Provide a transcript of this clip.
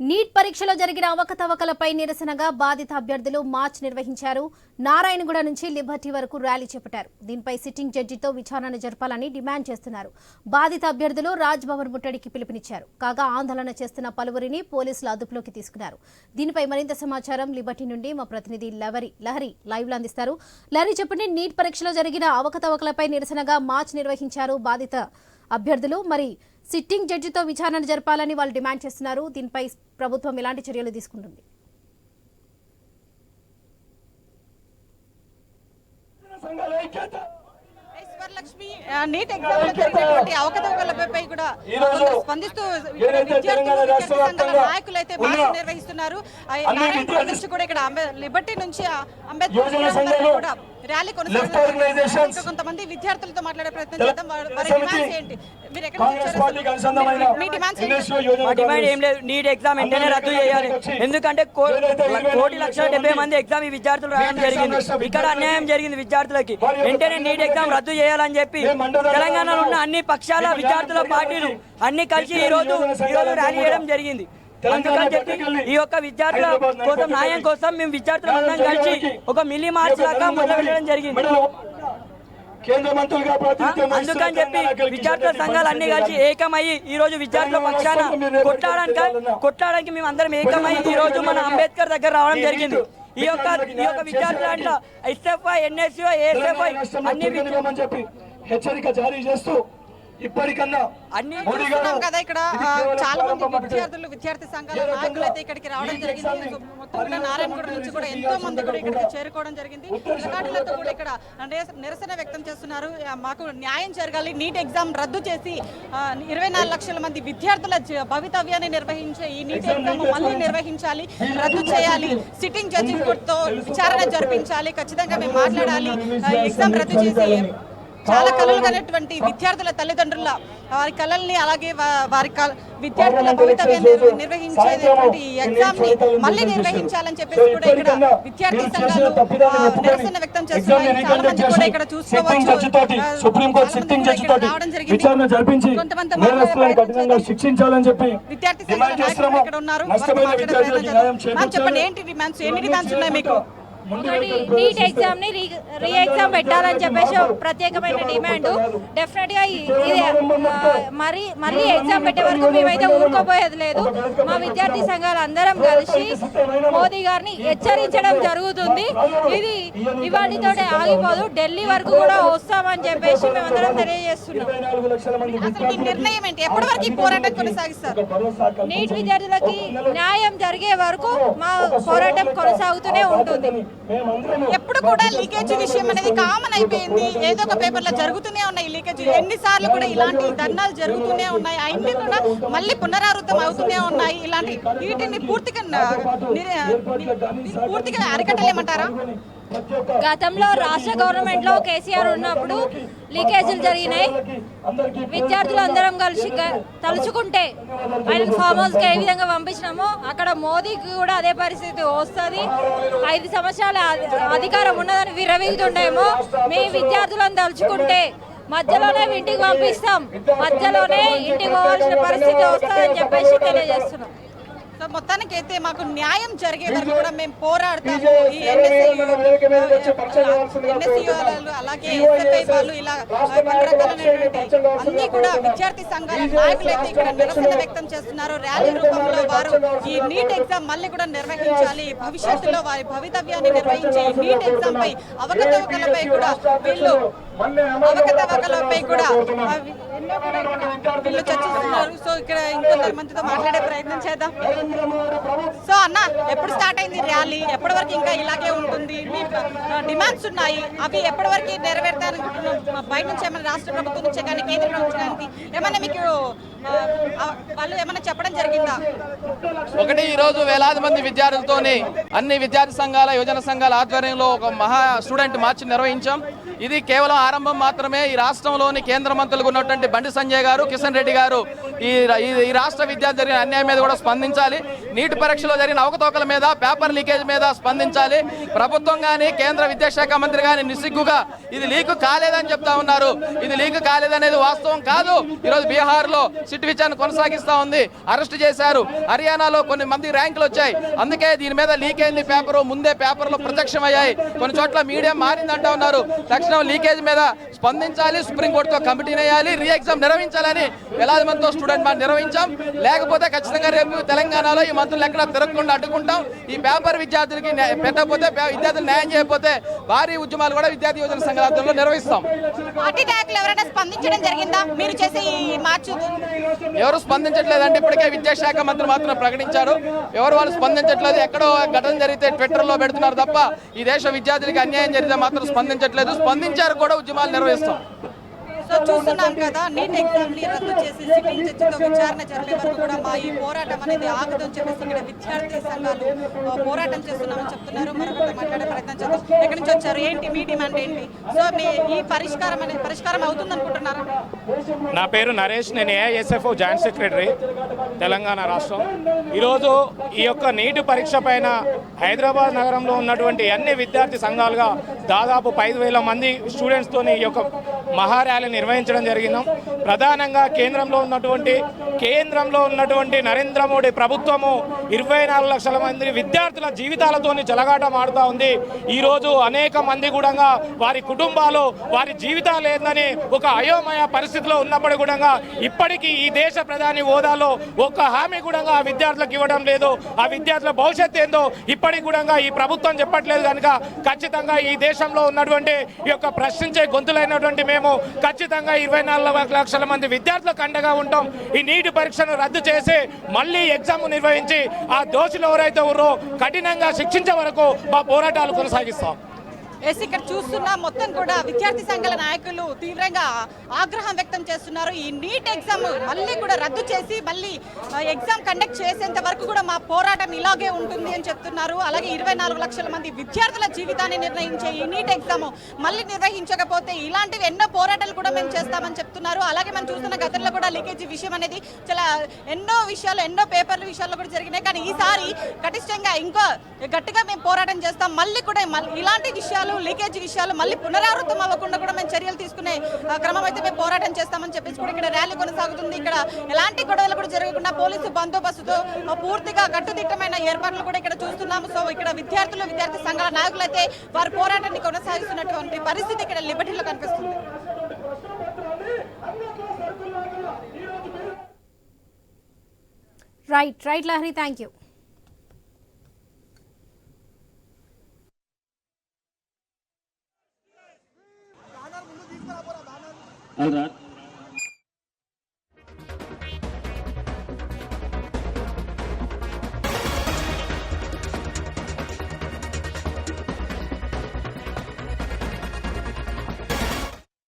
Neat పరీక్షలో జరిగిన అవకతవకలపై నిరసనగా బాధిత అభ్యర్థులు మార్చ్ నిర్వహించారు. నారాయణగూడ నుంచి లిబర్టీ వరకు ర్యాలీ చేపట్టారు. దీనిపై సిట్టింగ్ జడ్జితో విచారణ జరపాలని డిమాండ్ చేస్తున్నారు. బాధిత అభ్యర్థులు రాజ్ భవన్ ముట్టడికి పిలుపునిచ్చారు. కాగా ఆందోళన చేస్తున్న పలువురిని పోలీసులు అదుపులోకి తీసుకున్నారు. దీనిపై మరింత సమాచారం లిబర్టీ నుండి మా ప్రతినిధి లవరి లహరి లైవ్లో అందిస్తారు. లహరి చెప్పండి నీట్ పరీక్షలో జరిగిన అవకతవకలపై నిరసనగా మార్చ్ నిర్వహించారు బాధిత అభ్యర్థులు. మరి సిట్టింగ్ జడ్జితో విచారణ జరపాలని వాళ్ళు డిమాండ్ చేస్తున్నారు. దీనిపై ప్రభుత్వం ఎలాంటి చర్యలు తీసుకుంటుంది? నీట్ ఎగ్జామ్ జరిగినటువంటి అవకతవకలపై కూడా స్పందిస్తూ నాయకులు అయితే నిర్వహిస్తున్నారు. కూడా ఇక్కడ లిబర్టీ నుంచి అంబేద్కర్ కూడా ర్యాలీ కొనసాగుతుంది కొంతమంది విద్యార్థులతో మాట్లాడే ప్రయత్నం చేద్దాం. డిమాండ్ ఏం లేదు. నీట్ ఎగ్జామ్ వెంటనే రద్దు చేయాలి. ఎందుకంటే కోటి లక్షల డెబ్బై మంది ఎగ్జామ్ ఈ విద్యార్థులు రాయడం జరిగింది. ఇక్కడ అన్యాయం జరిగింది విద్యార్థులకి. వెంటనే నీట్ ఎగ్జామ్ రద్దు చేయాలని చెప్పి తెలంగాణలో ఉన్న అన్ని పక్షాల విద్యార్థుల పార్టీలు. అన్ని కలిసి ఈ రోజు ర్యాలీ చేయడం జరిగింది. అందుకని చెప్పి పట్టుకెళ్ళి ఈ యొక్క విద్యార్థుల కోసం న్యాయం కోసం మేము విద్యార్థులు న్యాయం అందరం కలిసి ఒక మిల్లీ మార్చ్ లాగా నరేంద్ర మొదలు మోడీ పెట్టడం జరిగింది అందుకని చెప్పి విద్యార్థుల సంఘాలు అన్ని కలిసి ఏకమయ్యి ఈ రోజు విద్యార్థుల పక్షాన కొట్లాడడానికి కొట్లాడడానికి మేము అందరం ఏకమై ఈ రోజు మన అంబేద్కర్ దగ్గర రావడం జరిగింది. ఈ యొక్క ఈ యొక్క విద్యార్థుల అంటే ఎస్ఎఫ్ఐ ఎన్ఎస్యు ఏఎస్ఎఫ్ఐ అన్ని హెచ్చరిక జారీ చేస్తూ ఇప్పటికన్నా అన్ని చూస్తున్నాం కదా ఇక్కడ చాలా మంది. విద్యార్థులు విద్యార్థి సంఘాల నాయకులు అయితే ఇక్కడికి రావడం జరిగింది. ఎగ్జామ్ని సో మొత్తం కూడా నారాయణగూడ నుంచి కూడా ఎంతో మంది కూడా ఇక్కడికి చేరుకోవడం జరిగింది. కూడా ఇక్కడ నిరస- నిరసన వ్యక్తం చేస్తున్నారు. మాకు న్యాయం జరగాలి నీట్ ఎగ్జామ్ రద్దు చేసి ఇరవై నాలుగు లక్షల మంది విద్యార్థుల భవితవ్యాన్ని నిర్వహించే ఈ నీట్ ఎగ్జామ్ మళ్ళీ నిర్వహించాలి రద్దు చేయాలి సిట్టింగ్ జడ్జి తో విచారణ జరిపించాలి ఖచ్చితంగా మేము మాట్లాడాలి ఎగ్జామ్ రద్దు చేసి చాలా కళలు కనేటువంటి విద్యార్థుల తల్లిదండ్రుల వారి కళల్ని అలాగే వారి విద్యార్థుల భవితవ్యాన్ని నిర్వ- నిర్వహించేటువంటి ఈ ఎగ్జామ్ని మళ్ళీ నిర్వహించాలని చెప్పేసి కూడా ఇక్కడ విద్యార్థి సంఘాలు నిరసన వ్యక్తం చేస్తున్నాయి. చాలా మంది కూడా ఇక్కడ చూసుకోవచ్చు సుప్రీంకోర్టు సిట్టింగ్ జడ్జి తోటి. విచారణ జరిపించి నేరస్తులను కఠినంగా శిక్షించాలని చెప్పి డిమాండ్ చేస్తున్నాము. నష్టమైన విద్యార్థులకు న్యాయం చెప్పండి. ఏంటి డిమాండ్స్ ఎన్ని డిమాండ్స్ ఉన్నాయి మీకు? నీట్ ఎగ్జామ్ని రీ ఎగ్జామ్ పెట్టాలని చెప్పేసి ప్రత్యేకమైన డిమాండ్. డెఫినెట్గా ఇది మరి మళ్ళీ ఎగ్జామ్ పెట్టే వరకు మేమైతే ఊరుకోపోయేది లేదు. మా విద్యార్థి సంఘాలు అందరం కలిసి మోదీ గారిని హెచ్చరించడం జరుగుతుంది. ఇది ఇవాళతోటే ఆగిపోదు. ఢిల్లీ వరకు కూడా వస్తామని చెప్పేసి మేమందరం తెలియజేస్తున్నాం. నిర్ణయం ఏంటి? ఎప్పటి వరకు ఈ పోరాటం కొనసాగిస్తారు? నీట్ విద్యార్థులకి న్యాయం జరిగే వరకు మా పోరాటం కొనసాగుతూనే ఉంటుంది. ఎప్పుడు కూడా లీకేజ్ విషయం అనేది కామన్ అయిపోయింది. ఏదో ఒక పేపర్లో జరుగుతూనే ఉన్నాయి లీకేజ్. ఎన్నిసార్లు కూడా ఇలాంటి ధర్నాలు జరుగుతూనే ఉన్నాయి. అన్ని కూడా మళ్ళీ పునరావృతం అవుతూనే ఉన్నాయి. ఇలాంటి వీటిని పూర్తిగా పూర్తిగా అరికట్టలేమంటారా? గతంలో రాష్ట్ర గవర్నమెంట్లో కేసీఆర్ ఉన్నప్పుడు లీకేజీలు జరిగినాయి. విద్యార్థులు అందరం కలిసి తలుచుకుంటే ఆయన ఫామ్ హౌస్కి ఏ విధంగా పంపించినామో అక్కడ మోదీకి కూడా అదే పరిస్థితి వస్తుంది. ఐదు సంవత్సరాల అధికారం ఉన్నదని విరవీగుతుండేమో మీ విద్యార్థులను తలుచుకుంటే మధ్యలోనే ఇంటికి పంపిస్తాం. మధ్యలోనే ఇంటికి పోవాల్సిన పరిస్థితి వస్తుందని చెప్పేసి తెలియజేస్తున్నాం. సో మొత్తానికి అయితే మాకు న్యాయం జరిగే వరకు కూడా మేము పోరాడతాము. ఈ ఎన్ఎస్సీ వాళ్ళు అలాగే ఎస్ఎఫ్ఐ వాళ్ళు ఇలా రకాలైనటువంటి అన్ని కూడా విద్యార్థి సంఘాల నాయకులు అయితే ఇక్కడ నిరసన వ్యక్తం చేస్తున్నారు. ర్యాలీ రూపంలో వారు ఈ నీట్ ఎగ్జామ్ మళ్ళీ కూడా నిర్వహించాలి. భవిష్యత్తులో వారి భవితవ్యాన్ని నిర్వహించే నీట్ ఎగ్జామ్ పై అవకతవకలపై కూడా వీళ్ళు అవకతవకలపై కూడా వీళ్ళు చర్చిస్తున్నారు. సో ఇక్కడ ఇంకొంత మందితో మాట్లాడే ప్రయత్నం చేద్దాం. సో అన్న ఎప్పుడు స్టార్ట్ అయింది ర్యాలీ? ఎప్పటి వరకు ఇంకా ఇలాగే ఉంటుంది? మీ డిమాండ్స్ ఉన్నాయి. అవి ఎప్పటి వరకు నెరవేర్తాను బయట నుంచి ఏమైనా రాష్ట్ర ప్రభుత్వం నుంచే కానీ కేంద్ర ప్రభుత్వం నుంచి ఏమైనా మీకు వాళ్ళు ఏమైనా చెప్పడం జరిగిందా? ఒకటి ఈ రోజు వేలాది మంది విద్యార్థులతోని అన్ని విద్యార్థి సంఘాల యువజన సంఘాల ఆధ్వర్యంలో ఒక మహా స్టూడెంట్ మార్చ్ నిర్వహించాం. ఇది కేవలం ఆరంభం మాత్రమే ఈ రాష్ట్రంలోని కేంద్ర మంత్రులుగా ఉన్నటువంటి బండి సంజయ్ గారు కిషన్ రెడ్డి గారు ఈ ఈ- రాష్ట్ర విద్యార్థి జరిగిన అన్యాయం మీద కూడా స్పందించాలి. నీటి పరీక్షలో జరిగిన అవకతవకల మీద పేపర్ లీకేజ్ మీద స్పందించాలి. ప్రభుత్వం కానీ కేంద్ర విద్యాశాఖ మంత్రి కానీ నిస్సిగ్గుగా ఇది లీక్ కాలేదని చెప్తా ఉన్నారు. ఇది లీక్ కాలేదనేది వాస్తవం కాదు. ఈరోజు బీహార్లో సిట్ విచారణ కొనసాగిస్తూ ఉంది. అరెస్ట్ చేశారు. హర్యానాలో కొన్ని మంది ర్యాంకులు వచ్చాయి. అందుకే దీని మీద లీక్ అయింది పేపర్. ముందే పేపర్లో ప్రత్యక్షమయ్యాయి. కొన్ని చోట్ల మీడియా మారిందంటా ఉన్నారు. తక్షణం లీకేజ్ మీద స్పందించాలి సుప్రీంకోర్టుతో కమిటీ వేయాలి రీ ఎగ్జామ్ నిర్వహించాలని వేలాది మందితో స్టూడెంట్ మనం నిర్వహించాం. లేకపోతే ఖచ్చితంగా రేపు తెలంగాణలో ఈ మంత్రులు ఎక్కడ తిరగకుండా అడ్డుకుంటాం. ఈ పేపర్ విద్యార్థులకి పెట్టకపోతే విద్యార్థులు న్యాయం చేయకపోతే భారీ ఉద్యమాలు కూడా విద్యార్థి యువజన సంఘాల ఆధ్వర్యంలో నిర్వహిస్తాం స్పందించడం జరిగిందా? మీరు చేసే ఈ మార్చు ఎవరు స్పందించట్లేదంటే ఇప్పటికే విద్యాశాఖ మంత్రి మాత్రం ప్రకటించారు ఎవరు వాళ్ళు స్పందించట్లేదు ఎక్కడో ఘటన జరిగితే ట్విట్టర్లో పెడుతున్నారు తప్ప ఈ దేశ విద్యార్థులకి అన్యాయం జరిగితే మాత్రం స్పందించట్లేదు. స్పందించారు కూడా ఉద్యమాలు నిర్వహిస్తాం. సో చూస్తున్నాం కదా నీట్ ఎగ్జామ్ రద్దు చేసి సిట్టింగ్ జడ్జితో విచారణ జరిపే వరకు కూడా మా ఈ పోరాటం అనేది ఆగదని చెప్పేసి ఇక్కడ విద్యార్థి సంఘాలు పోరాటం చేస్తున్నామని చెప్తున్నారు. మరొకటి మాట్లాడే ప్రయత్నం చేద్దాం. ఎక్కడి నుంచి వచ్చారు? ఏంటి? మీ డిమాండ్ ఏంటి? సో మీ ఈ పరిష్కారం అనేది పరిష్కారం అవుతుంది అనుకుంటున్నారా నా పేరు నరేష్ నేను ఏఐఎస్ఎఫ్ జాయింట్ సెక్రటరీ తెలంగాణ రాష్ట్రం. ఈరోజు ఈ యొక్క నీటి పరీక్ష పైన హైదరాబాద్ నగరంలో ఉన్నటువంటి అన్ని విద్యార్థి సంఘాలుగా దాదాపు ఐదు వేల మంది స్టూడెంట్స్తో ఈ యొక్క మహార్యాలీ నిర్వహించడం జరిగింది. ప్రధానంగా కేంద్రంలో ఉన్నటువంటి కేంద్రంలో ఉన్నటువంటి నరేంద్ర మోడీ ప్రభుత్వము ఇరవై నాలుగు లక్షల మంది విద్యార్థుల జీవితాలతో చెలగాటం ఆడుతూ ఉంది. ఈరోజు అనేక మంది కూడా వారి కుటుంబాలు వారి జీవితాలు ఏందని ఒక అయోమయ పరిస్థితిలో ఉన్నప్పటికీ కూడా ఇప్పటికీ ఈ దేశ ప్రధాని హోదాలో ఒక్క హామీ కూడా ఆ విద్యార్థులకు ఇవ్వడం లేదు. ఆ విద్యార్థుల భవిష్యత్తు ఏందో ఇప్పటికి కూడా ఈ ప్రభుత్వం చెప్పట్లేదు కనుక ఖచ్చితంగా ఈ దేశంలో ఉన్నటువంటి ఈ యొక్క ప్రశ్నించే గొంతులైనటువంటి మేము ఖచ్చితంగా ఇరవై నాలుగు లక్షల మంది విద్యార్థులకు అండగా ఉంటాం. ఈ నీటి పరీక్షను రద్దు చేసి మళ్ళీ ఎగ్జామ్ నిర్వహించి ఆ దోషులు ఎవరైతే ఉన్నారో కఠినంగా శిక్షించే వరకు మా పోరాటాలు కొనసాగిస్తాం. ఎస్ ఇక్కడ చూస్తున్నా మొత్తం కూడా విద్యార్థి సంఘాల నాయకులు తీవ్రంగా ఆగ్రహం వ్యక్తం చేస్తున్నారు. ఈ నీట్ ఎగ్జామ్ మళ్ళీ కూడా రద్దు చేసి మళ్ళీ ఎగ్జామ్ కండక్ట్ చేసేంత వరకు కూడా మా పోరాటం ఇలాగే ఉంటుంది అని చెప్తున్నారు. అలాగే ఇరవై నాలుగు లక్షల మంది విద్యార్థుల జీవితాన్ని నిర్ణయించే ఈ నీట్ ఎగ్జామ్ మళ్ళీ నిర్వహించకపోతే ఇలాంటివి ఎన్నో పోరాటాలు కూడా మేము చేస్తామని చెప్తున్నారు. అలాగే మనం చూస్తున్న గతంలో కూడా లీకేజీ విషయం అనేది చాలా ఎన్నో విషయాలు ఎన్నో పేపర్ల విషయాల్లో కూడా జరిగినాయి. కానీ ఈసారి కటిష్టంగా ఇంకో గట్టిగా మేము పోరాటం చేస్తాం. మళ్ళీ కూడా ఇలాంటి విషయాలు లీకేజ్ విషయాలు మళ్ళీ పునరావృతం అవ్వకుండా కూడా మేము చర్యలు తీసుకునే క్రమం అయితే మేము పోరాటం చేస్తామని చెప్పేసి కూడా ఇక్కడ ర్యాలీ కొనసాగుతుంది. ఇక్కడ ఎలాంటి గొడవలు కూడా జరగకుండా పోలీసు బందోబస్తుతో పూర్తిగా కట్టుదిట్టమైన ఏర్పాట్లు కూడా ఇక్కడ చూస్తున్నాము. సో ఇక్కడ విద్యార్థులు విద్యార్థి సంఘాల నాయకులు అయితే వారి పోరాటాన్ని కొనసాగిస్తున్నటువంటి పరిస్థితి ఇక్కడ లిబర్టీలో కనిపిస్తుంది. Right right Lahari thank you என்றார்